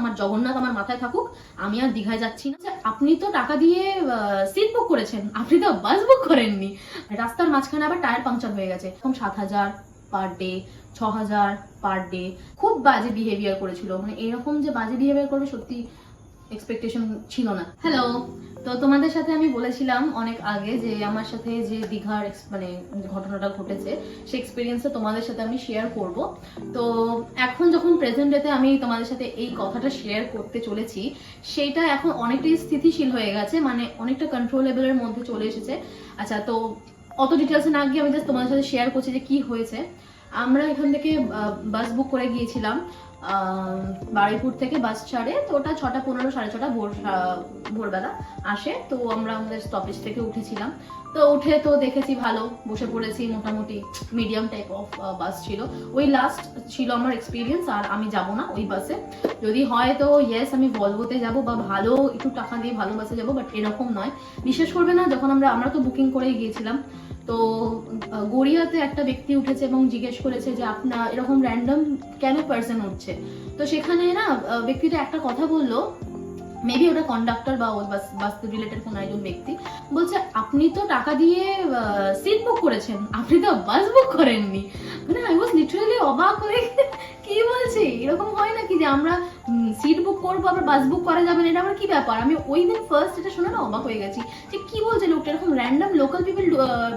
আমার জগন্নাথ আমার মাথায় থাকুক আমি আর দীঘায় যাচ্ছি না। আচ্ছা, আপনি তো টাকা দিয়ে সিট বুক করেছেন। আপনি তো বাস বুক করেননি। রাস্তার মাঝখানে আবার টায়ার পাংচার হয়ে গেছে। এরকম সাত হাজার পার ডে ছ হাজার পার ডে খুব বাজে বিহেভিয়ার করেছিল। মানে এরকম যে বাজে বিহেভিয়ার করবে সত্যি এক্সপেকটেশন ছিল না। হ্যালো তো তোমাদের সাথে আমি বলেছিলাম অনেক আগে যে আমার সাথে যে দীঘার মানে ঘটনাটা ঘটেছে, সেই এক্সপিরিয়েন্সটা তোমাদের সাথে আমি শেয়ার করব। তো এখন যখন প্রেজেন্ট ডেতে আমি তোমাদের সাথে এই কথাটা শেয়ার করতে চলেছি, সেইটা এখন অনেকটাই স্থিতিশীল হয়ে গেছে মানে অনেকটা কন্ট্রোলেবলের মধ্যে চলে এসেছে। আচ্ছা তো অত ডিটেলসে না গিয়ে আমি জাস্ট তোমাদের সাথে শেয়ার করছি যে কি হয়েছে। আমরা এখান থেকে বাস বুক করে গিয়েছিলাম বারুইপুর থেকে বাস ছাড়ে, তো ওটা ছটা পনেরো, সাড়ে ছটা ভোর ভোরবেলা আসে, তো আমরা আমাদের স্টপেজ থেকে উঠেছিলাম। তো উঠে তো দেখেছি ভালো, বসে পড়েছি, মোটামুটি মিডিয়াম টাইপ অফ বাস ছিল। ওই লাস্ট ছিল আমার এক্সপিরিয়েন্স আর আমি যাব না ওই বাসে যদি হয় তো ইয়েস আমি ভলভোতে যাব বা ভালো একটু টাকা দিয়ে ভালো বাসে যাব বাট এরকম নয়। বিশ্বাস করবে না, যখন আমরা আমরা তো বুকিং করেই গিয়েছিলাম। তো গড়িয়াতে একটা ব্যক্তি উঠেছে এবং জিজ্ঞেস করেছে যে আপনার এরকম র্যান্ডম কেন পার্সন উঠছে তো সেখানে না ব্যক্তিটা একটা কথা বলল মেবি ওটা কন্ডাক্টর বা বাস রিলেটেড কোনো একজন ব্যক্তি, বলছে, আপনি তো টাকা দিয়ে সিট বুক করেছেন, আপনি তো বাস বুক করেননি। মানে আই ওয়াজ লিটারালি অবাক হয়ে কি বলছি? এরকম হয় নাকি যে আমরা সিট বুক করব, আবার বাস বুক করা যাবে না? এটা আমার কি ব্যাপার? আমি ওই দিন ফার্স্ট এটা শুনে না অবাক হয়ে গেছি, যে কি বলছে র্যান্ডম লোকাল পিপল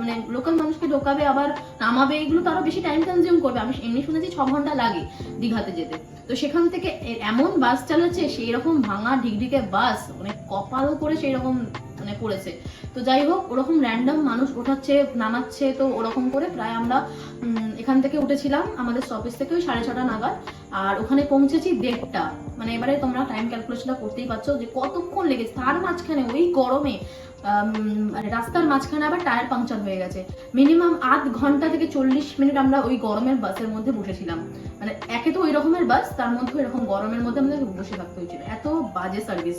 মানে লোকাল মানুষকে ঢোকাবে, আবার নামাবে, এগুলো তো আরও বেশি টাইম কনজিউম করবে। আমি এমনি শুনেছি ছ ঘণ্টা লাগে দীঘাতে যেতে। তো সেখান থেকে এমন বাস চালাচ্ছে সেই রকম ভাঙা ঢিকঢিকে বাস মানে কপালও করে সেই রকম মানে করেছে। তো যাই হোক, ওরকম র্যান্ডম মানুষ ওঠাচ্ছে, নামাচ্ছে, তো ওরকম করে প্রায় আমরা এখান থেকে উঠেছিলাম, আমাদের স্টপেজ থেকে ওই সাড়ে ছটা নাগাদ। আর ওখানে পৌঁছেছি দেড়টা। মানে এবারে তোমরা টাইম ক্যালকুলেশনটা করতেই পারছ যে কতক্ষণ লেগেছে। তার মাঝখানে ওই গরমে মানে রাস্তার মাঝখানে আবার টায়ার পাংচার হয়ে গেছে। মিনিমাম আধ ঘণ্টা থেকে চল্লিশ মিনিট আমরা ওই গরমের বাসের মধ্যে বসেছিলাম। মানে একে তো ওই রকমের বাস, তার মধ্যে এরকম গরমের মধ্যে আমাদের বসে থাকতে হয়েছিল। এত বাজে সার্ভিস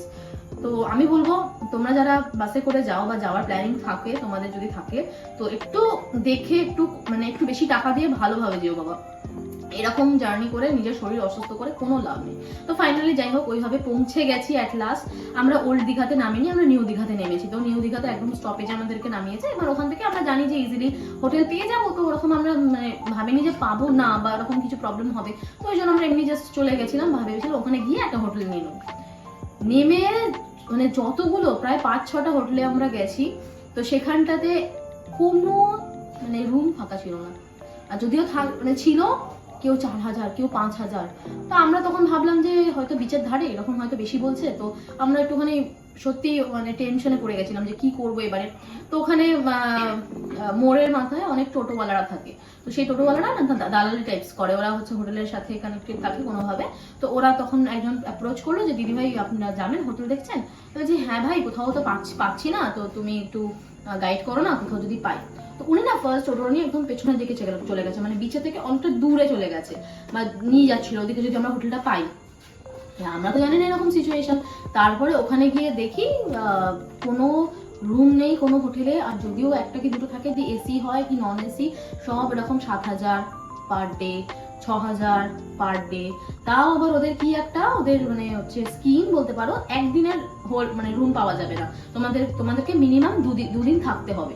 তো আমি বলব, তোমরা যারা বাসে করে যাও বা যাওয়ার প্ল্যানিং থাকে, তোমাদের যদি থাকে, তো একটু দেখে একটু মানে একটু বেশি টাকা দিয়ে ভালোভাবে যেও বাবা। এরকম জার্নি করে নিজের শরীর অসুস্থ করে কোনো লাভ নেই। তো ফাইনালি যাই হোক, ওইভাবে পৌঁছে গেছি অ্যাট লাস্ট আমরা ওল্ড দীঘাতে নামিনি, আমরা নিউ দীঘাতে নেমেছি। তো নিউ দীঘাতে একদম স্টপেজে আমাদেরকে নামিয়েছে। এবার ওখান থেকে আমরা জানি যে ইজিলি হোটেল পেয়ে যাব। তো ওরকম আমরা মানে ভাবিনি যে পাবো না বা ওরকম কিছু প্রবলেম হবে। তো ওই জন্য আমরা এমনি জাস্ট চলে গেছিলাম। ভেবেছিলাম ওখানে গিয়ে একটা হোটেল নিয়ে নেমে মানে যতগুলো, প্রায় পাঁচ ছটা হোটেলে আমরা গেছি। তো সেখানটাতে কোনো মানে রুম ফাঁকা ছিল না। আর যদিও থাক মানে ছিল কেউ চার হাজার, কেউ পাঁচ হাজার। তো আমরা তখন ভাবলাম যে হয়তো বিচের ধারে এরকম হয়তো বেশি বলছে, তো আমরা একটুখানি সত্যি মানে টেনশনে পড়ে গেছিলাম যে কি করব এবারে। তো ওখানে মোড়ের মাথায় অনেক টোটোওয়ালারা থাকে। তো সেই টোটোওয়ালারা না দালালি টাইপস করে। ওরা হচ্ছে হোটেলের সাথে কানেক্টেড থাকে কোনোভাবে। তো ওরা তখন একজন অ্যাপ্রোচ করল যে, দিদিভাই, আপনারা যাবেন? হোটেল দেখছেন? তো যে হ্যাঁ ভাই, কোথাও তো পাচ্ছি পাচ্ছি না। তো তুমি একটু গাইড করো না কোথাও যদি পাই। তো উনি না ফার্স্ট টোটো নিয়ে একদম পেছনের দিকে চলে- গেছে মানে বিচে থেকে অনেকটা দূরে চলে গেছে বা নিয়ে যাচ্ছিল ওদিকে যদি আমরা হোটেলটা পাই। হ্যাঁ, আমরা তো জানি না এরকম সিচুয়েশন তারপরে ওখানে গিয়ে দেখি কোনো রুম নেই কোনো হোটেলে আর যদিও একটা কি দুটো থাকে যে এসি হয় কি নন এসি সব এরকম সাত হাজার পার ডে ছ হাজার পার ডে তাও আবার ওদের কি একটা? ওদের মানে হচ্ছে স্কিম বলতে পারো, একদিনের হোল মানে রুম পাওয়া যাবে না। তোমাদের, তোমাদেরকে মিনিমাম দুদিন দুদিন থাকতে হবে।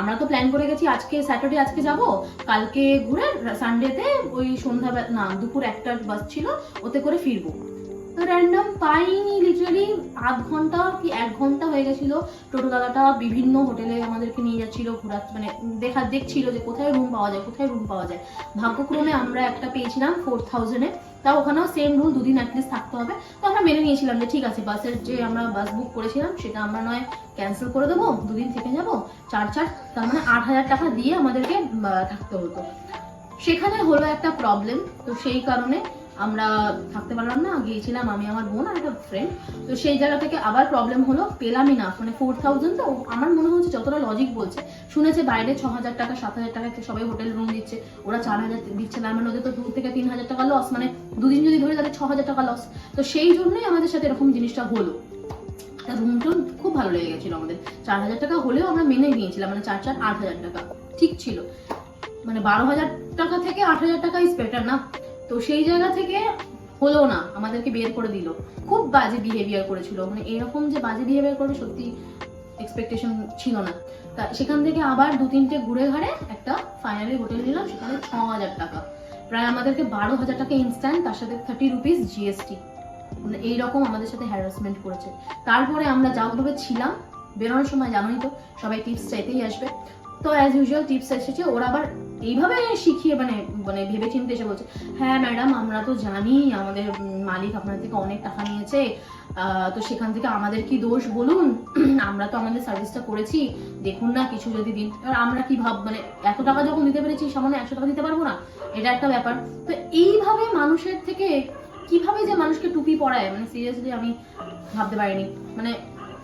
আমরা তো প্ল্যান করে গেছি, আজকে স্যাটারডে আজকে যাব, কালকে ঘুরে সানডেতে ওই সন্ধ্যা না, দুপুর একটা বাস ছিল, ওতে করে ফিরবো। তো র্যান্ডম পাইনি লিটারালি আধ ঘণ্টা কি এক ঘণ্টা হয়ে গেছিল। টোটো দাদাটা বিভিন্ন হোটেলে আমাদেরকে নিয়ে যাচ্ছিল ঘোরা মানে দেখা দেখছিল যে কোথায় রুম পাওয়া যায়, কোথায় রুম পাওয়া যায়। ভাগ্যক্রমে আমরা একটা পেয়েছিলাম ফোর থাউজেন্ডে তাও ওখানেও সেম রুল দুদিন অ্যাটলিস্ট থাকতে হবে। তো আমরা মেনে নিয়েছিলাম যে ঠিক আছে, বাসের যে আমরা বাস বুক করেছিলাম, সেটা আমরা নয় ক্যান্সেল করে দেবো, দুদিন থেকে যাব, চার চার তার মানে আট হাজার টাকা দিয়ে আমাদেরকে থাকতে হতো। সেখানে হলো একটা প্রবলেম তো সেই কারণে আমরা থাকতে পারলাম না, গিয়েছিলাম আমি, আমার বোন আর একটা ফ্রেন্ড তো সেই জায়গা থেকে আবার প্রবলেম হলো পেলামই না মানে ফোর থাউজেন্ড তো আমার মনে হচ্ছে যতটা লজিক বলছে, শুনেছে বাইরে ছ হাজার টাকা, সাত হাজার টাকা সবাই হোটেল রুম দিচ্ছে, ওরা চার হাজার দিচ্ছে না মানে ওদের তো দু থেকে তিন হাজার টাকা লস মানে দুদিন যদি ধরে তাদের ছ হাজার টাকা লস তো সেই জন্যই আমাদের সাথে এরকম জিনিসটা হলো। রুমটা খুব ভালো লেগে গেছিল আমাদের, চার হাজার টাকা হলেও আমরা মেনে নিয়েছিলাম মানে চার চার আট হাজার টাকা, ঠিক ছিল। মানে বারো হাজার টাকা থেকে আট হাজার টাকা ইজ বেটার না? তো সেই জায়গা থেকে হলো না, আমাদেরকে বের করে দিল। খুব বাজে বিহেভিয়ার করেছিল। মানে এরকম যে বাজে বিহেভিয়ার করবে সত্যি এক্সপেকটেশন ছিল না। তা সেখান থেকে আবার দু তিনটে ঘুরে ঘাড়ে একটা ফাইনালি হোটেল নিলাম, সেখানে ছ হাজার টাকা। প্রায় আমাদেরকে বারো হাজার টাকা ইনস্ট্যান্ট তার সাথে থার্টি রুপিস জিএসটি মানে এইরকম আমাদের সাথে হ্যারাসমেন্ট করেছে। তারপরে আমরা যাওভাবে ছিলাম, বেরোনোর সময় জানোই তো, সবাই টিপস চাইতেই আসবে। তো অ্যাজ ইউজুয়াল টিপস এসেছে ওরা আবার এইভাবে শিখিয়ে মানে মানে ভেবে চিন্তে এসে বলছে হ্যাঁ ম্যাডাম আমরা তো জানি আমাদের মালিক আপনার থেকে অনেক টাকা নিয়েছে তো সেখান থেকে আমাদের কি দোষ? বলুন, আমরা তো আমাদের সার্ভিসটা করেছি, দেখুন না কিছু যদি দিন আমরা কি ভাব মানে এত টাকা যখন দিতে পেরেছি, সামান্য একশো টাকা দিতে পারব না? এটা একটা ব্যাপার। তো এইভাবে মানুষের থেকে কীভাবে যে মানুষকে টুপি পরায় মানে সিরিয়াসলি আমি ভাবতে পারিনি। মানে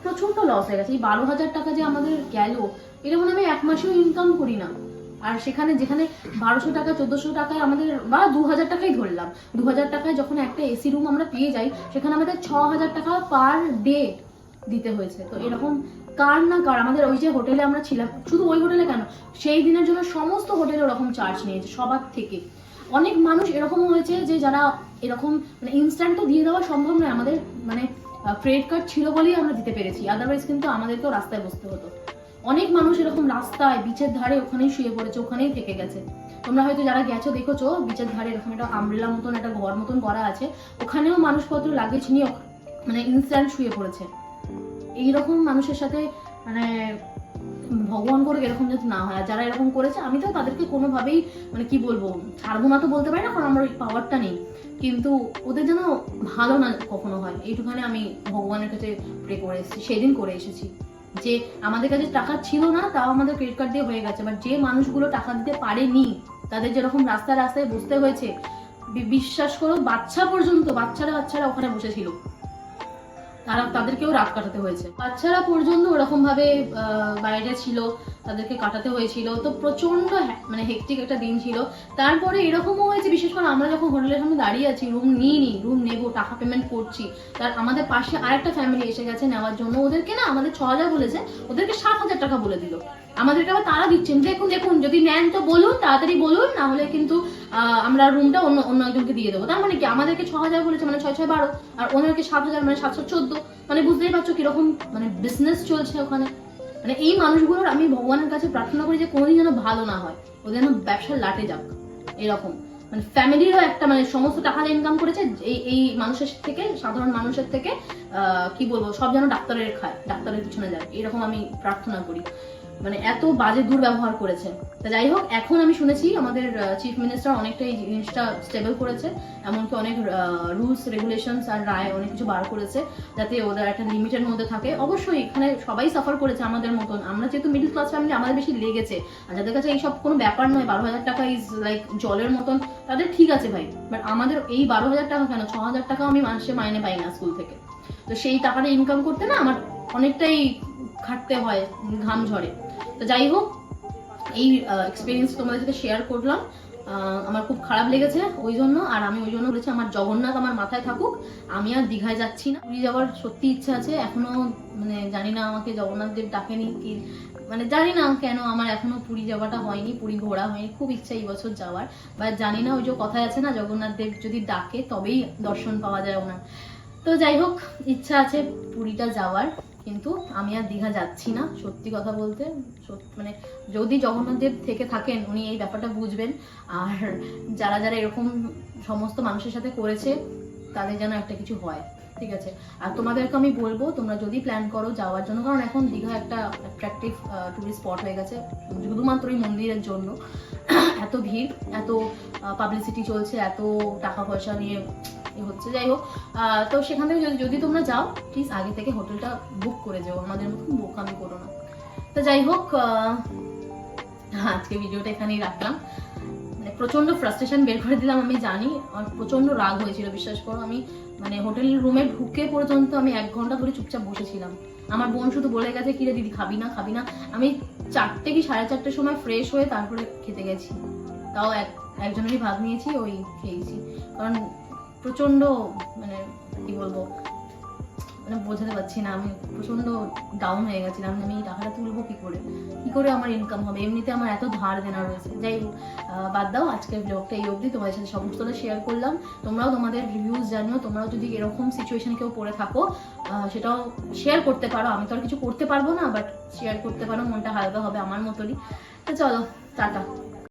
প্রচণ্ড লস হয়ে গেছে। এই বারো হাজার টাকা যে আমাদের গেল হয় আমি এক মাসেও ইনকাম করি না আর সেখানে যেখানে বারোশো টাকা, চোদ্দশো টাকায় আমাদের, বা দু হাজার টাকাই ধরলাম। দু হাজার টাকায় যখন একটা এসি রুম আমরা পেয়ে যাই, সেখানে আমাদের ছ হাজার টাকা পার ডে দিতে হয়েছে। তো এরকম কার না কার, আমাদের ওই যে হোটেলে আমরা ছিলাম, শুধু ওই হোটেলে কেন, সেই দিনের জন্য সমস্ত হোটেলে ওরকম চার্জ নিয়েছে, সবার থেকে। অনেক মানুষ এরকম হয়েছে যে যারা এরকম মানে ইনস্ট্যান্ট তো দিয়ে দেওয়া সম্ভব নয়, আমাদের মানে ক্রেডিট কার্ড ছিল বলেই আমরা দিতে পেরেছি। আদারওয়াইজ কিন্তু আমাদেরকেও রাস্তায় বসতে হতো। অনেক মানুষ এরকম রাস্তায় বিচের ধারে ওখানেই শুয়ে পড়েছে, ওখানেই থেকে গেছে। তোমরা হয়তো যারা গেছো, দেখেছ, বিচের ধারে এরকম একটা আমব্রেলা মতন, একটা ঘর মতন করা আছে। ওখানেও মানুষপত্র লাগেজ নিয়ে মানে ইনস্ট্যান্ট শুয়ে পড়েছে। এইরকম মানুষের সাথে মানে ভগবান করে এরকম যাতে না হয়। যারা এরকম করেছে, আমি তো তাদেরকে কোনোভাবেই মানে কি বলব, ছাড়বো না তো বলতে পারি না, কারণ আমার ওই পাওয়ারটা নেই। কিন্তু ওদের যেন ভালো না কখনো হয়। এইটুখানে আমি ভগবানের কাছে প্রে করে এসেছি, সেদিন করে এসেছি। যে আমাদের কাছে টাকা ছিল না, তাও আমাদের ক্রেডিট কার্ড দিয়ে হয়ে গেছে। বাট যে মানুষগুলো টাকা দিতে পারেনি, তাদের যেরকম রাস্তায় রাস্তায় বসতে হয়েছে বিশ্বাস করো, বাচ্চা পর্যন্ত, বাচ্চারা বাচ্চারা ওখানে বসেছিল। তারা, তাদেরকেও রাত কাটাতে হয়েছে। বাচ্চারা পর্যন্ত ওরকম ভাবে বাইরে ছিল। তাদেরকে কাটাতে হয়েছিল। তো প্রচণ্ড মানে হেকটিক একটা দিন ছিল। তারপরে এরকমও হয়েছে, বিশেষ করে আমরা যখন হোটেলের সামনে দাঁড়িয়ে আছি রুম নিই নি রুম নেব, টাকা পেমেন্ট করছি। তার আমাদের পাশে আরেকটা ফ্যামিলি এসে গেছে নেওয়ার জন্য। ওদেরকে না, আমাদের ছ হাজার বলেছে, ওদেরকে সাত হাজার টাকা বলে দিল। আমাদেরকে আবার তারা দিচ্ছেন। দেখুন দেখুন, যদি নেন তো বলুন, তাড়াতাড়ি বলুন, না হলে কিন্তু আমরা রুমটা অন্য অন্য একজনকে দিয়ে দেবো। তার মানে কি? আমাদেরকে ছ হাজার বলেছে মানে ছয় ছয় বারো। আর ওনাদেরকে সাত হাজার মানে সাতশো চোদ্দ। মানে বুঝতেই পারছ কীরকম মানে বিজনেস চলছে ওখানে। মানে এই মানুষগুলোর আমি ভগবানের কাছে প্রার্থনা করি যে কোনোদিন যেন ভালো না হয়। ওদের যেন ব্যবসার লাটে যাক। এরকম। মানে ফ্যামিলিরও একটা মানে সমস্ত টাকা ইনকাম করেছে, এই এই মানুষের থেকে, সাধারণ মানুষের থেকে কি বলব, সব যেন ডাক্তারের খায়, ডাক্তারের পিছনে যায়। এরকম আমি প্রার্থনা করি। মানে এত বাজে দুর্ব্যবহার করেছে। তা যাই হোক, এখন আমি শুনেছি আমাদের চিফ মিনিস্টার অনেকটা এই জিনিসটা স্টেবল করেছে, এমনকি অনেক রুলস রেগুলেশনস আর রায় অনেক কিছু বার করেছে, যাতে ওদের একটা লিমিটের মধ্যে থাকে। অবশ্যই এখানে সবাই সাফার করেছে আমাদের মতন। আমরা যেহেতু মিডল ক্লাস ফ্যামিলি আমাদের বেশি লেগেছে। আর যাদের কাছে এইসব কোনো ব্যাপার নয়, বারো হাজার টাকা ইজ লাইক জলের মতন, তাদের ঠিক আছে ভাই। বাট আমাদের এই বারো হাজার টাকা কেন? ছ হাজার টাকা আমি মাসে মাইনে পাই না স্কুল থেকে। তো সেই টাকাটা ইনকাম করতে না আমার অনেকটাই খাটতে হয়, ঘাম ঝরে। তো যাই হোক, এই এক্সপিরিয়েন্স তোমাদের সাথে শেয়ার করলাম। আমার খুব খারাপ লেগেছে ওই জন্য, আর আমি ওই জন্য বলেছি আমার জগন্নাথ আমার মাথায় থাকুক, আমি আর দীঘায় যাচ্ছি না। পুরী যাওয়ার সত্যি ইচ্ছা আছে, এখনও মানে জানি না আমাকে জগন্নাথ দেব ডাকেনি কি মানে জানি না কেন আমার এখনও পুরী যাওয়াটা হয়নি, পুরী ঘোরা হয়নি, খুব ইচ্ছা এই বছর যাওয়ার। বা জানি না ওই যে কথায় আছে না, জগন্নাথ দেব যদি ডাকে তবেই দর্শন পাওয়া যায় ওনার। তো যাই হোক, ইচ্ছা আছে পুরীটা যাওয়ার, কিন্তু আমি আর দীঘা যাচ্ছি না, সত্যি কথা বলতে। মানে যদি জগন্নাথদেব থেকে থাকেন, উনি এই ব্যাপারটা বুঝবেন। আর যারা যারা এরকম সমস্ত মানুষের সাথে করেছে, তাদের যেন একটা কিছু হয়, ঠিক আছে? আর তোমাদেরকে আমি বলব, তোমরা যদি প্ল্যান করো যাওয়ার জন্য, কারণ এখন দীঘা একটা অ্যাট্রাকটিভ টুরিস্ট স্পট হয়ে গেছে, শুধুমাত্র এই মন্দিরের জন্য। এত ভিড়, এত পাবলিসিটি চলছে, এত টাকা পয়সা নিয়ে হচ্ছে। যাই হোক তো সেখান থেকে যদি যদি তোমরা যাও প্লিজ আগে থেকে হোটেলটা বুক করে যাও। আমাদের মতন বুক আমি করো না। তো যাই হোক আজকে ভিডিওটা এখানেই রাখলাম। মানে প্রচণ্ড ফ্রাস্ট্রেশন বের করে দিলাম, আমি জানি। আমার প্রচণ্ড রাগ হয়েছিল, বিশ্বাস করো। আমি মানে হোটেল রুমে ঢুকে পর্যন্ত আমি এক ঘণ্টা ধরে চুপচাপ বসেছিলাম। আমার বোন শুধু বলে গেছে কিরে দিদি, খাবি না খাবি না? আমি চারটে কি সাড়ে চারটের সময় ফ্রেশ হয়ে তারপরে খেতে গেছি। তাও এক একজনেরই ভাগ নিয়েছি, ওই খেয়েছি। কারণ প্রচণ্ড মানে কি বলব মানে বোঝাতে পারছি না, আমি প্রচণ্ড ডাউন হয়ে গেছিলাম, আমি এই টাকাটা তুলবো কি করে? কি করে আমার ইনকাম হবে? এমনিতে আমার এত ধার দেনা রয়েছে। যাই বাদ দাও, আজকের ব্লগটা এই অবধি। তোমাদের সাথে সমস্তটা শেয়ার করলাম। তোমরাও তোমাদের রিভিউজ জানিও। তোমরাও যদি এরকম সিচুয়েশনে কেউ পড়ে থাকো সেটাও শেয়ার করতে পারো। আমি তো আর কিছু করতে পারব না বাট শেয়ার করতে পারো। মনটা হালকা হবে আমার মতনই। তো চলো, টাটা।